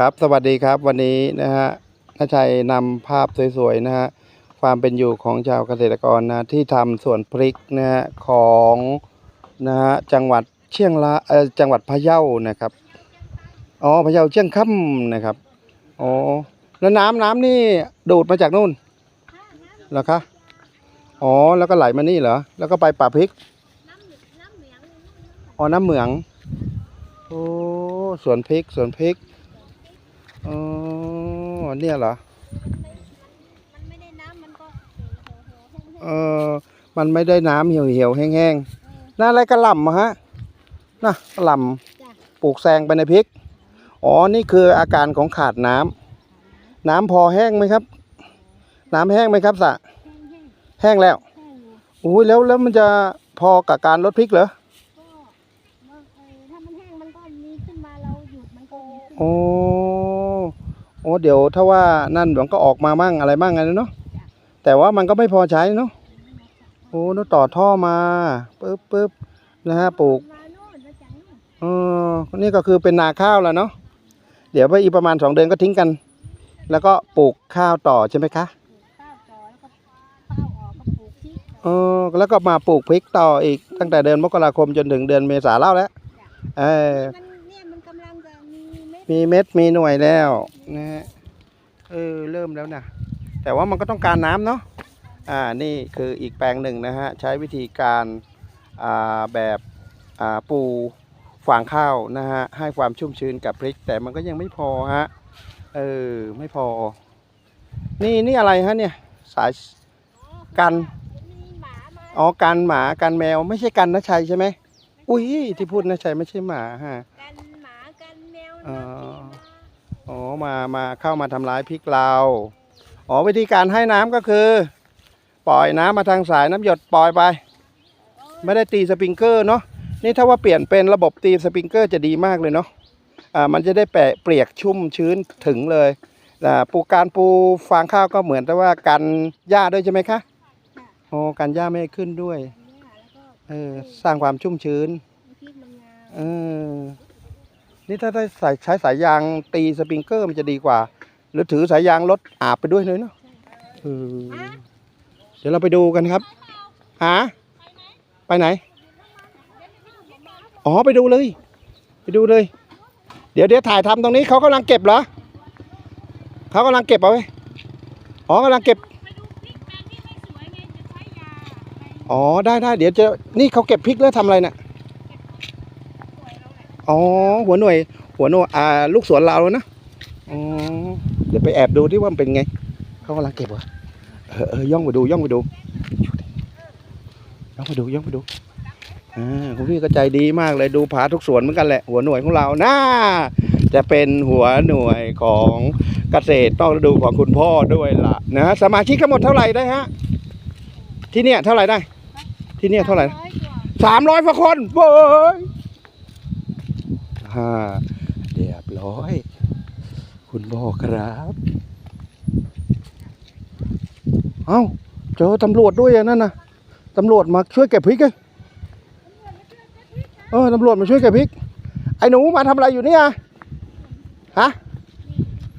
ครับสวัสดีครับวันนี้นะฮะน้าชัยนำภาพสวยๆนะฮะความเป็นอยู่ของชาวเกษตรกรนะที่ทำสวนพริกนะฮะของนะฮะจังหวัดเชียงราเออจังหวัดพะเยานะครับอ๋อพะเยาเชียงคำนะครับอ๋อแล้วน้ำน้ำนี่ดูดมาจากนู่นเหรอคะอ๋อแล้วก็ไหลมานี่เหรอแล้วก็ไปป่าพริกอ๋อน้ำเหมืองโอ้สวนพริกสวนพริก อ๋อเนี่ยเหรอมันไม่ได้น้ำมันก็เหี่ยวๆแห้งเออมันไม่ได้น้ำเหี่ยวเหี่ยวๆแห้งๆน่าอะไรกระหล่ำอะฮะน่ะกระหล่ำปลูกแซงไปในพริก อ๋อนี่คืออาการของขาดน้ำน้ำพอแห้งไหมครับ น้ำแห้งไหมครับสะๆแห้งๆแห้งแล้วแห้งอยู่อุ้ยแล้วแล้วมันจะพอกับการลดพริกเหรอก็ว่าเอ่อถ้ามันแห้งมันก็มีขึ้นมาเราหยุดมันก็มีขึ้นโอ้ โอ้เดี๋ยวถ้าว่านั่นมันก็ออกมามั่งอะไรมั่งไงเนาะแต่ว่ามันก็ไม่พอใช้เนาะโอ้แล้วต่อท่อมาปึ๊บปึ๊บนะฮะปลูกมาโน่นมาจากโน่นเออนี่ก็คือเป็นนาข้าวแล้วเนาะเดี๋ยวไปอีกประมาณสองเดือนก็ทิ้งกัน แล้วก็ปลูกข้าวต่อใช่ไหมคะปลูกข้าวต่อแล้วก็ข้าวออกก็ปลูกพริกเออแล้วก็มาปลูกพริกต่ออีกตั้งแต่เดือนมกราคมจนถึงเดือนเมษาเล่าแล้วเออ มีเม็ดมีเม็ดมีหน่วยแล้วนะฮะเออเริ่มแล้วนะแต่ว่ามันก็ต้องการน้ำเนาะอ่านี่คืออีกแปลงหนึ่งนะฮะใช้วิธีการอ่าแบบอ่าปูฝางข้าวนะฮะให้ความชุ่มชื้นกับพริก แต่มันก็ยังไม่พอฮะเออไม่พอ นี่นี่อะไรฮะเนี่ยสายกันมีหมามาอ๋อกันหมากันแมวไม่ใช่กันนะชัยใช่ไหมอุ้ยที่พูดนะชัยไม่ใช่หมาฮะ อ๋อมากินมาอ๋อมามาเข้ามาทำร้ายพริกเราอ๋อวิธีการให้น้ำก็คือ ปล่อยน้ำมาทางสายน้ำหยดปล่อยไป ไม่ได้ตีสปริงเกอร์เนาะนี่ถ้าว่าเปลี่ยนเป็นระบบตีสปริงเกอร์จะดีมากเลยเนาะอ่ามันจะได้แปะเปียกชุ่มชื้นถึงเลยอ่าปลูกการปูฟางข้าวก็เหมือนแต่ว่ากันหญ้าด้วยใช่ไหมคะอ๋อกันหญ้าไม่ให้ขึ้นด้วยเนี่ยแล้วก็เออสร้างความชุ่มชื้นพริกมันงามเออ นี่ถ้าได้ใส่ใช้สายยางตีสปริงเกอร์มันจะดีกว่า หรือถือสายยางรถอาบไปด้วยเลยเนาะเออเดี๋ยวเราไปดูกันครับหาไปไหน อ๋อไปดูเลย ไปดูเลย เดี๋ยวเดี๋ยวถ่ายทำตรงนี้เขากำลังเก็บเหรอเขากำลังเก็บเอาไว้อ๋อกำลังเก็บไปดูพริกแปลงที่ไม่สวยไงจะใช้ยาอะไรอ๋อได้ได้เดี๋ยวจะนี่เขาเก็บพริกแล้วทำอะไรน่ะสวยแล้วแหละ อ๋อ หัวหน่วย หัวหน่วยอ่า ลูกสวนเรานะ อ๋อ เดี๋ยวไปแอบดูที่ว่ามันเป็นไง เขากำลังเก็บเหรอเออเออย่องไปดู ย่องไปดู ย่องไปดู ย่องไปดู อ่า คุณพี่ก็ใจดีมากเลย ดูผาทุกสวนเหมือนกันแหละ หัวหน่วยของเราน่าจะเป็นหัวหน่วยของเกษตรต้องดูของคุณพ่อด้วยล่ะนะสมาชิกทั้งหมดเท่าไหร่ได้ฮะ ที่เนี่ยเท่าไหร่ได้ ที่เนี่ยเท่าไหร่สามร้อยกว่าคนเว้ย ฮ่าเรียบร้อย คุณพ่อครับ เอ้าเจอตำรวจด้วยนั่นนะตำรวจมาช่วยเก็บพริกไงเออตำรวจมาช่วยเก็บพริก ไอ้หนูมาทำอะไรอยู่เนี่ยฮะ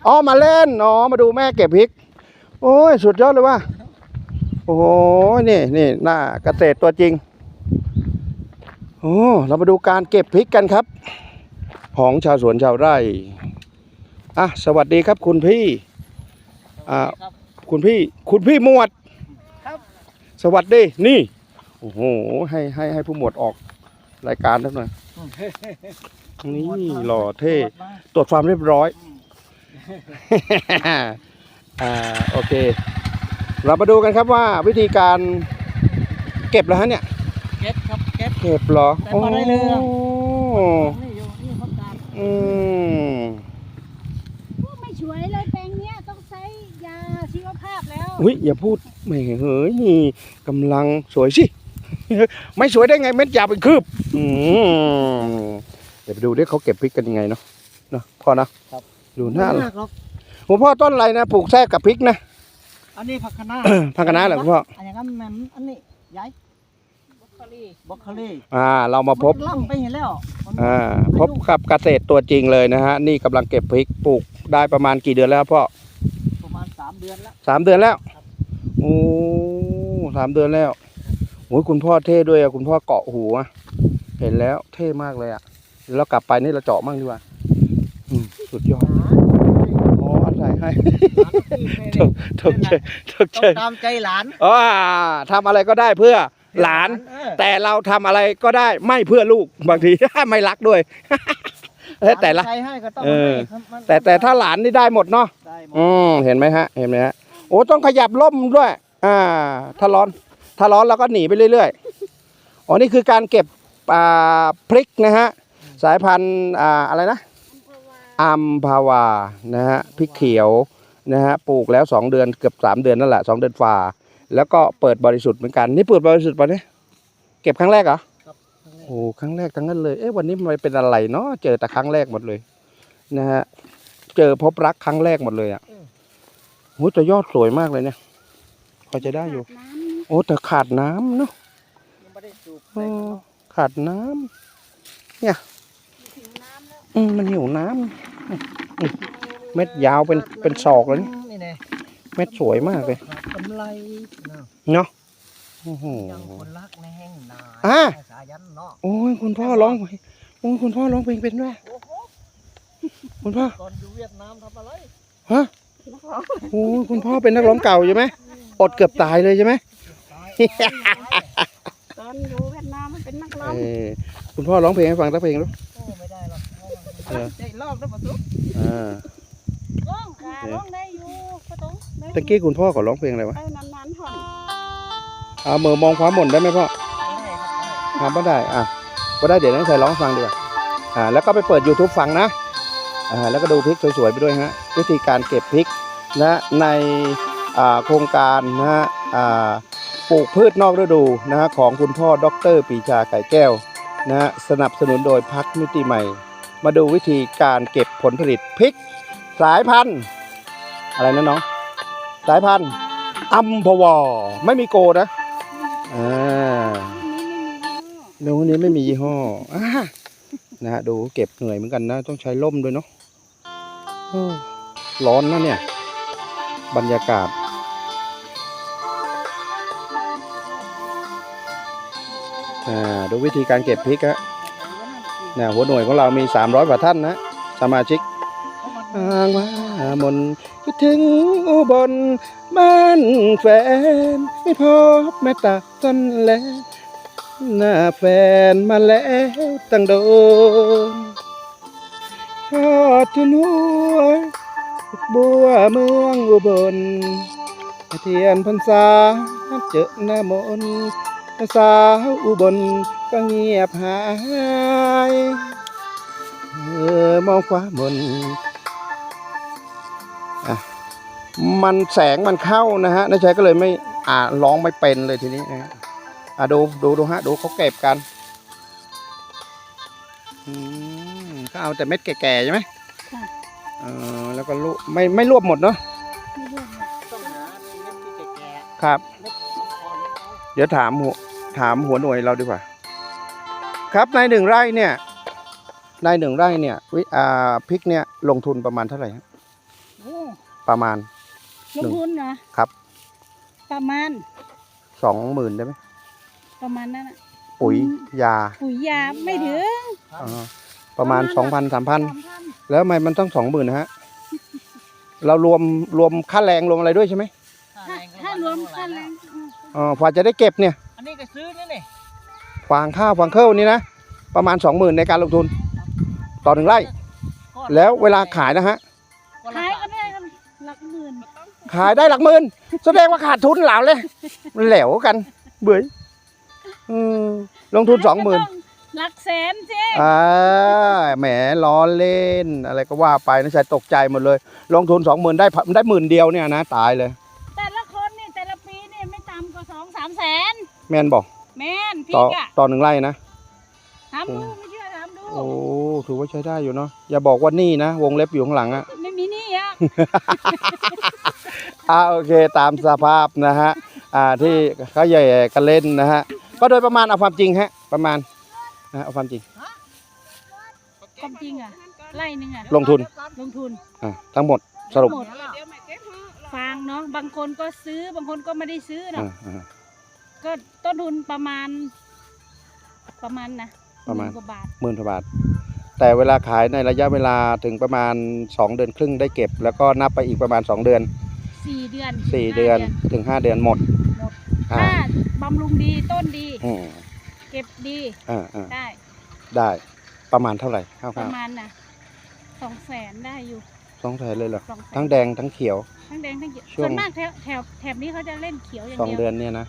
อ๋อมาเล่นอ๋อมาดูแม่เก็บพริก โอ้ยสุดยอดเลยว่ะโอ้โหนี่นี่หน้าเกษตรตัวจริงโอ้เรามาดูการเก็บพริกกันครับ ของชาวสวนชาวไร่อะสวัสดีครับคุณพี่อ่าคุณพี่คุณพี่หมวดครับสวัสดีนี่โอ้โหให้ให้ให้ผู้หมวดออกรายการแล้วหน่อยนี่หล่อเท่ตรวจความเรียบร้อยอ่าโอเค เรามาดูกันครับว่าวิธีการเก็บแล้วฮะเนี่ย เก็บครับ เก็บเก็บเหรอแต่บ่ได้เรื่องโนี่อยู่นี่เขาการ อืมพวกไม่สวยเลยแปลงเนี้ยต้องใช้ยาชีวภาพแล้วอุ้ยอย่าพูดแหม่เฮ้ยกำลังสวยสิ ไม่สวยได้ไงเม็ดยาวเป็นคืบอืมเดี๋ยวไปดูดิเขาเก็บพริกกันยังไงเนาะเนาะพ่อเนาะดูหน้าไม่มากหรอกผมพ่อต้นอะไรนะปลูกแทรกกับพริกนะอันนี้ผักคะน้าพักคะน้าเหรอคุณพ่ออันนี้ก็แม่นอันนี้ย้ายบรอกโคลีบรอกโคลีอ่า เรามาพบนล่ำไปเห็นแล้ว อ่าพบกับเกษตรตัวจริงเลยนะฮะ นี่กำลังเก็บพริกปลูกได้ประมาณกี่เดือนแล้วครับพ่อประมาณสามเดือนแล้ว สามเดือนแล้วโอ้สามเดือนแล้วโอ้ยคุณพ่อเท่ด้วยอะคุณพ่อเกาะหูอะเห็นแล้วเท่มากเลยอะเดี๋ยวเรากลับไปนี่เราเจาะมั่งดีกว่าอืมสุดยอดอ๋อใส่ให้ตกตกใจตกต้ใจองตามใจหลาน อ๋อทำอะไรก็ได้เพื่อ หลานเออแต่เราทำอะไรก็ได้ไม่เพื่อลูกบางที ไม่รักด้วยเอ้ยแต่ละใจให้ก็ต้องเออ ให้มันแต่แต่ถ้าหลานนี่ได้หมดเนาะ ได้หมดอืมเห็นไหมฮะ เห็นไหมฮะ โอ้ต้องขยับล่มด้วย อ่า ถ้าร้อน ถ้าร้อนเราก็หนีไปเรื่อยๆ อ๋อ นี่คือการเก็บอ่าพริกนะฮะ สายพันธุ์อ่าอะไรนะอัมพาวา นะฮะ พริกเขียว นะฮะ ปลูกแล้วสองเดือนเกือบสามเดือนนั่นแหละสองเดือนฝ่า แล้วก็เปิดบริสุทธิ์เหมือนกัน นี่เปิดบริสุทธิ์ปะเนี่ยเก็บครั้งแรกเหรอครับครั้งแรกโอ้ครั้งแรกทั้งนั้นเลยเอ๊ะวันนี้มันเป็นอะไรเนาะเจอแต่ครั้งแรกหมดเลย นะฮะเจอพบรักครั้งแรกหมดเลยอะโอ้แต่ยอดสวยมากเลยเนี่ยพอจะได้อยู่น้ำโอ้แต่ขาดน้ำเนาะยังไม่ได้สูบเออขาดน้ำถึงน้ำแล้วอืมมันหิวน้ำอืมอืมเม็ดยาวเป็นเป็นศอกเลยนี่นี่แน่ เม็ดสวยมากเลยกำไรนะเนาะโอ้โหยังคนรักในแห่งนาอ่าสายันเนาะโอ้ยคุณพ่อร้องเพลงโอ้ยคุณพ่อร้องเพลงเป็นด้วยโอ้โหคุณพ่อก่อนอยู่เวียดนามทำอะไรฮะโอ้ยคุณพ่อเป็นนักร้องเก่าใช่ไหมอดเกือบตายเลยใช่ไหมตอนอยู่เวียดนามมันเป็นนักร้องเออคุณพ่อร้องเพลงให้ฟังสักเพลงดูโอ้ไม่ได้หรอกเออใจรอบแล้วปะทุกอ่าร้องค่ะร้องได้อยู่ก็ ต้องได้ตะกี้คุณพ่อเขาร้องเพลงอะไรวะไปนานๆถอนเอามือมองฟ้าหม่นได้ไหมพ่อได้ครับได้ทำไม่ได้ อะก็ได้เดี๋ยวน้องชายร้องให้ฟังดีกว่า อ่า แล้วก็ไปเปิด YouTube ฟังนะ อ่า แล้วก็ดูพริกสวยๆไปด้วยฮะ วิธีการเก็บพริกนะในอ่าโครงการนะฮะ อ่า ปลูกพืชนอกฤดูนะฮะของคุณพ่อดรปรีชาไก่แก้วนะฮะ สนับสนุนโดยพักมิติใหม่ มาดูวิธีการเก็บผลผลิตพริกสายพันธุ์อะไรนะน้อง สายพันธุ์อัมพวาไม่มีโกนะอ่ารุ่นนี้ไม่มียี่ห้อเดี๋ยวนนี้ไม่มียี่ห้ออ่านะฮะดูเก็บเหนื่อยเหมือนกันนะ ต้องใช้ร่มด้วยเนาะร้อนนะเนี่ย บรรยากาศ อ่า ดูวิธีการเก็บพริกฮะนะหัวหน่วยของเรามี 300กว่าท่านนะ สมาชิกอ้างว่า มนคิดถึงอุบลบ้านแฟน ไม่พบแม่ตาต้นแลหน้าแฟนมาแล้วตั้งโดนทอดทุนหัวบัวเมืองอุบลเทียนพรรษาเจอหน้ามนต์สาวอุบลก็เงียบหาย เออมองฟ้ามน มันแสงมันเข้านะฮะนายชัยก็เลยไม่อ่าร้องไม่เป็นเลยทีนี้นะฮะอะดูดูดูฮะดูเขาเก็บกันอืมเขาเอาแต่เม็ดแก่ๆใช่ไหมค่ะเออแล้วก็ลูกไม่ไม่รวบหมดเนาะไม่รู้เนี่ยต้องหาเม็ดที่แก่ครับ ๆเม็ดอ่อนๆเอาเดี๋ยวถามหัวถามหัวหน่วยเราดีกว่า ครับในหนึ่งไร่เนี่ยในหนึ่งไร่เนี่ยวิอ่าพริกเนี่ยลงทุนประมาณเท่าไหร่ฮะโอ้ ประมาณ ลงทุนเหรอครับ ประมาณสองหมื่นได้ไหมประมาณนั้นอะปุ๋ยยาปุ๋ยยาไม่ถึงอ่าประมาณสองพันสามพันสามพันแล้วทำไมมันต้องสองหมื่นนะฮะ เรารวมรวมค่าแรงรวมอะไรด้วยใช่ไหมถ้าถ้ารวมค่าแรงอืมอ๋อกว่าจะได้เก็บเนี่ยอันนี้ก็ซื้อนี่นี่ฟางข้าวฟางเข้านี่นะ ประมาณสองหมื่นในการลงทุน ต่อหนึ่งไร่ก้อนแล้วเวลาขายนะฮะ กหมื่นขายได้หลักหมื่นแสดงว่าขาดทุนเหลาเลยมันแหลวกันเบื่ออืมลงทุนสองหมื่นก็ต้หลักแสนสิอ่าแหมล้อเล่น อะไรก็ว่าไปนะชายตกใจหมดเลย ลงทุนสองหมื่นได้ได้หมื่นเดียวเนี่ยนะตายเลย แต่ละคนนี่แต่ละปีนี่ไม่ต่ำกว่าสองสามแสนแมนบอกแม่นพี่ต่ออะต่อหนึ่งไร่นะถามดูไม่เชื่อถามดูโอ้ถือว่าใช้ได้อยู่เนาะอย่าบอกว่านี่นะ วงเล็บอยู่ข้างหลังอะไม่มีหนี่ อะอ่าโอเคตามสภาพนะฮะอ่าที่เขาใหญ่กันเล่นนะฮะก็โดยประมาณเอาความจริงฮะประมาณนะฮะเอาความจริงความจริงอะไร่หนึ่งอะลงทุนลงทุนอะทั้งหมดสรุปหมดฟางเนาะบางคนก็ซื้อบางคนก็ไม่ได้ซื้อเนาะอ่าอ่า ก็ต้นทุนประมาณ ประมาณนะประมาณ หนกว่าบาท หมื่นกว่าบาท แต่เวลาขายในระยะเวลาถึงประมาณ 2 เดือนครึ่งได้เก็บ แล้วก็นับไปอีกประมาณ 2 เดือน สี่เดือน4ห้าเดือนถึง 5 เดือนหมดหมดอ่าถ้าบำรุงดีต้นดี อืมเก็บดีอ่าอ่าได้ได้ประมาณเท่าไหร่คปร่าระวมาณน่ะสองแสนได้อยู่ๆสองแสนเลยเหรอสองแสนทั้งแดงทั้งเขียว ทั้งแดงทั้งเขียวช่วง ส่วนมากแถวแถวแถบนี้เขาจะเล่นเขียวอย่างสองเดียวเดือนเนี่ยนะ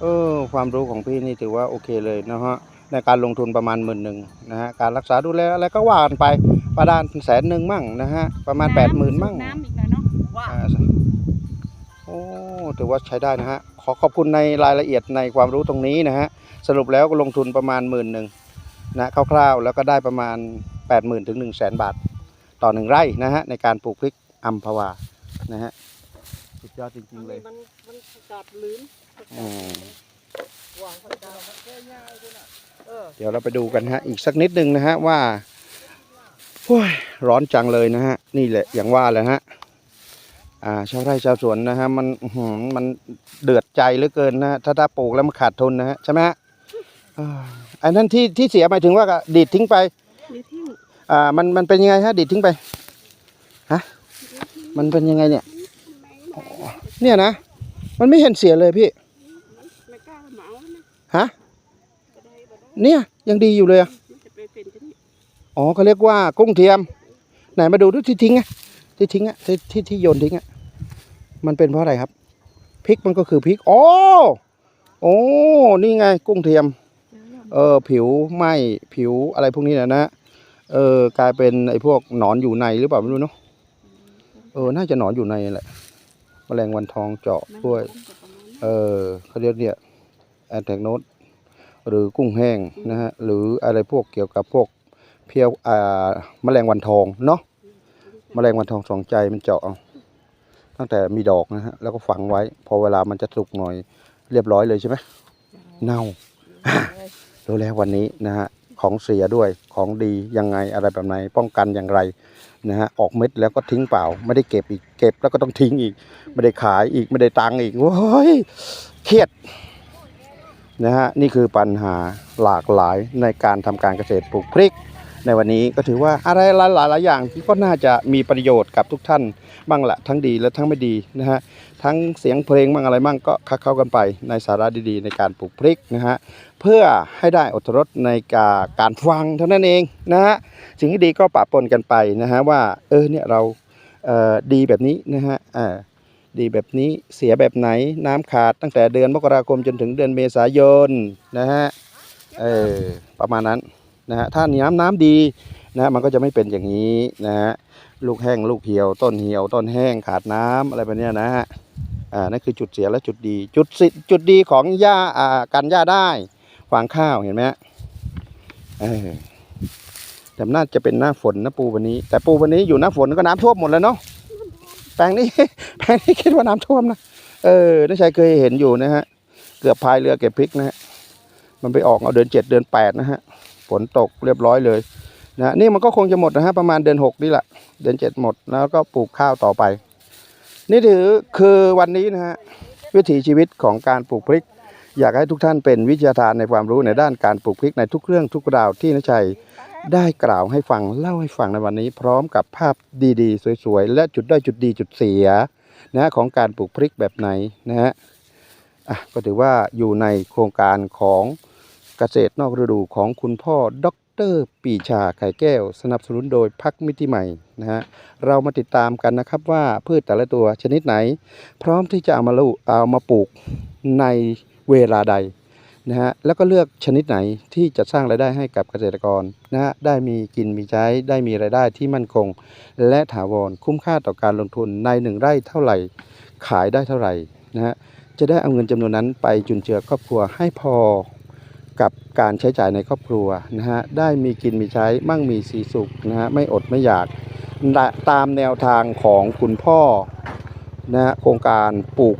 เออความรู้ของพี่นี่ถือว่าโอเคเลยนะฮะ ในการลงทุนประมาณหมื่นหนึ่งนะฮะการรักษาดูแลอะไรก็ว่ากันไปประดานแสนหนึ่งมั่งนะฮะประมาณแปดหมื่นมั่งสูบน้ำอีกหน่อยเนาะว่าอ่าโอ้ถือว่าใช้ได้นะฮะขอขอบคุณในรายละเอียดในความรู้ตรงนี้นะฮะสรุปแล้วก็ลงทุนประมาณหมื่นหนึ่งนะคร่าวๆแล้วก็ได้ประมาณ8ปดหมื่นถึง1นึ่งแสนบาท ต่อหนึ่งไร่นะฮะในการปลูกพริกอัมพวานะฮะสุดยอดจริงๆเลยมันมันกัดลืมอืม วางมันกัดมันแค่ง่ายด้วยนะ เออเดี๋ยวเราไปดูกันฮะ อีกสักนิดนึงนะฮะว่าโอ้ยร้อนจังเลยนะฮะ นี่แหละอย่างว่าแหละฮะ อ่าชาวไร่ชาวสวนนะฮะมันอื้อหือมันเดือดใจเหลือเกินนะฮะถ้าถ้าปลูกแล้วมันขาดทุนนะฮะใช่ไหมฮะอ่าอันนั้นที่ที่เสียหมายถึงว่าดีดทิ้งไปอ่ามันมันเป็นยังไงฮะดีดทิ้งไปฮะมันเป็นยังไงเนี่ยอ๋อเนี่ยนะ มันไม่เห็นเสียเลยพี่ ไม่กล้าเหมานะ ฮะ บ่ได้บ่ได้ เนี่ย ยังดีอยู่เลยอะอ๋อเขาเรียกว่ากุ้งเทียม ไหนมาดูดูที่ทิ้งอะที่ทิ้งอะที่ที่ที่โยนทิ้งอะมันเป็นเพราะอะไรครับพริกมันก็คือพริกโอ๋อโอ้นี่ไงกุ้งเทียม เออผิวไหมผิวอะไรพวกนี้นะนะเออกลายเป็นไอ้พวกหนอนอยู่ในหรือเปล่าไม่รู้เนาะเออน่าจะหนอนอยู่ในแหละแมลงวันทองเจาะด้วย เออเขาเรียกเนี่ยแอนแทกโนด หรือกุ้งแห้งนะฮะหรืออะไรพวกเกี่ยวกับพวกเพียวอ่าแมลงวันทองเนาะแมลงวันทองสองใจมันเจาะเอาตั้งแต่มีดอกนะฮะแล้วก็ฝังไว้ พอเวลามันจะสุกหน่อยเรียบร้อยเลยใช่ไหมเน่ารู้แล้ววันนี้นะฮะของเสียด้วยของดียังไงอะไรแบบไหนป้องกันอย่างไรนะฮะออกเม็ดแล้วก็ทิ้งเปล่า ไม่ได้เก็บอีกเก็บแล้วก็ต้องทิ้งอีก ไม่ได้ขายอีกไม่ได้ตังค์อีกโอ้ยเครียด นะฮะนี่คือปัญหาหลากหลายในการทำการเกษตรปลูกพริก ในวันนี้ก็ถือว่าอะไรหลายหลายๆอย่างที่ก็น่าจะมีประโยชน์กับทุกท่านบ้างละทั้งดีและทั้งไม่ดีนะฮะทั้งเสียงเพลงบ้างอะไรบ้างก็คักเข้ากันไปในสาระดีๆ ในการปลูกพริกนะฮะเพื่อให้ได้อดรสในการการฟังเท่านั้นเองนะฮะสิ่งที่ดีก็ปะปนกันไปนะฮะว่าเออเนี่ยเราเออดีแบบนี้นะฮะอ่า ดีแบบนี้เสียแบบไหนน้ำขาดตั้งแต่เดือนมกราคมจนถึงเดือนเมษายนนะฮะเออประมาณนั้นนะฮะถ้าน้ำน้ำดีนะมันก็จะไม่เป็นอย่างนี้นะฮะลูกแห้งลูกเหี่ยวต้นเหี่ยวต้นแห้งขาดน้ำอะไรแบบเนี้ยนะฮะอ่านั่นคือจุดเสียและจุดดีจุดสิจุดดีของหญ้าอ่ากันหญ้าได้ฟางข้าวเห็นไหมเออแต่น่าจะเป็นหน้าฝนนะปูวันนี้ แต่ปูวันนี้อยู่หน้าฝนก็น้ำท่วมหมดแล้วเนาะ ปลงนี้แปลงนี้คิดว่าน้ำท่วมนะเออน้าชายเคยเห็นอยู่นะฮะ เกือบพายเรือเก็บพริกนะฮะมันไปออกเอาเดือนเจ็ดเดือนแปดนะฮะฝนตกเรียบร้อยเลยนะฮะนี่มันก็คงจะหมดนะฮะประมาณเดือนหกนี่แหละเดือนเจ็ดหมดแล้วก็ปลูกข้าวต่อไป นี่ถือคือวันนี้นะฮะวิถีชีวิตของการปลูกพริก อยากให้ทุกท่านเป็นวิทยาทานในความรู้ในด้านการปลูกพริกในทุกเรื่องทุกราวที่น้าชัยได้กล่าวให้ฟังเล่าให้ฟังในวันนี้ พร้อมกับภาพดีๆ สวยๆ และจุดด้อยจุดดีจุดเสียนะของการปลูกพริกแบบไหนนะฮะอะก็ถือว่าอยู่ในโครงการของเกษตรนอกฤดูของคุณพ่อดรปีชาไข่แก้ว สนับสนุนโดยพักมิติใหม่นะฮะเรามาติดตามกันนะครับว่าพืชแต่ละตัวชนิดไหน พร้อมที่จะเอามาลูเอามาปลูกในเวลาใดนะฮะแล้วก็เลือกชนิดไหนที่จะสร้างรายได้ให้กับเกษตรกรนะฮะได้มีกินมีใช้ได้มีรายได้ที่มั่นคง และถาวรคุ้มค่าต่อการลงทุนในหนึ่งไร่เท่าไหร่ ขายได้เท่าไหร่นะฮะจะได้เอาเงินจำนวนนั้นไปจุนเจือครอบครัวให้พอกับการใช้จ่ายในครอบครัวนะฮะได้มีกินมีใช้มั่งมีสีสุขนะฮะไม่อดไม่อยากตามแนวทางของคุณพ่อนะฮะโครงการปลูก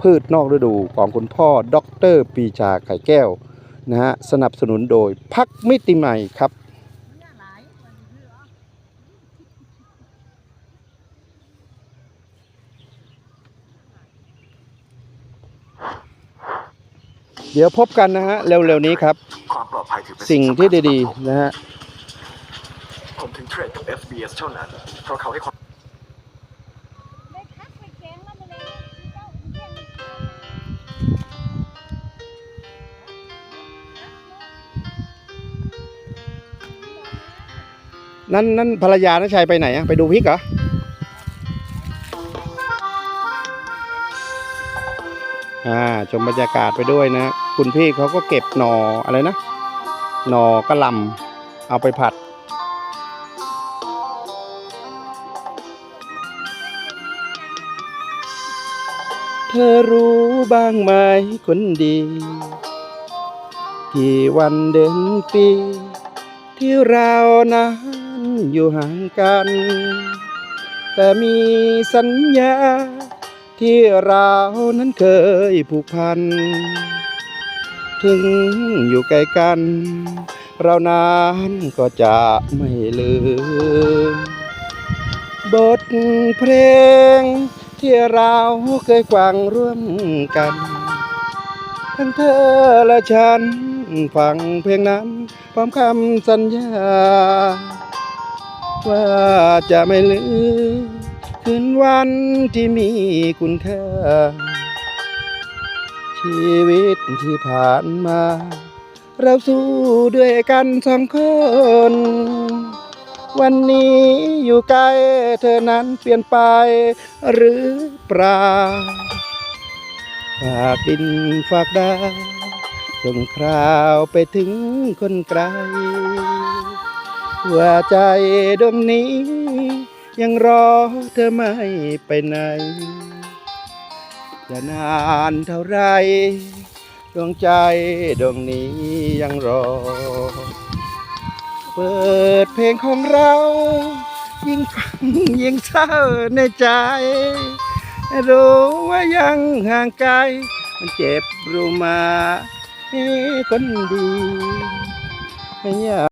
พืชนอกฤดูของคุณพ่อดรปีชาไข่แก้วนะฮะสนับสนุนโดยพักมิติใหม่ครับเดี๋ยวพบกันนะฮะเร็วๆนี้ครับสิ่งที่ดีๆนะฮะผมถึงเทรดกับ FBS เท่านั้น เพราะเขาให้ความ นั่นนั่นภรรยานะชัยไปไหนอะไปดูพริกเหรออ่าชมบรรยากาศไปด้วยนะ คุณพี่เขาก็เก็บหนออะไรนะ หนอกระลำเอาไปผัด เธอรู้บ้างไหมคนดี กี่วันเดือนปี ที่เรานั้น อยู่ห่างกัน แต่มีสัญญา ที่เรานั้นเคยผูกพัน ถึงอยู่ไกลกัน เรานั้นก็จะไม่ลืม บทเพลง ที่เราเคยฟังร่วมกัน ทั้งเธอและฉันฟังเพลงนั้นพร้อมคำสัญญา ว่าจะไม่ลืมคืนวันที่มีคุณค่า ชีวิตที่ผ่านมา เราสู้ด้วยกันสองคน วันนี้อยู่ใกล้เธอนั้นเปลี่ยนไปหรือเปล่าฝากดินฝากดาวส่งคราวไปถึงคนไกล ว่าใจดวงนี้ ยังรอเธอไม่ไปไหน จะนานเท่าไรดวงใจดวงนี้ยังรอ เปิดเพลงของเรา ยิ่งฟังยิ่งเศร้าในใจรู้ว่ายังห่างไกล มันเจ็บรู้มาคนดีไม่อยาก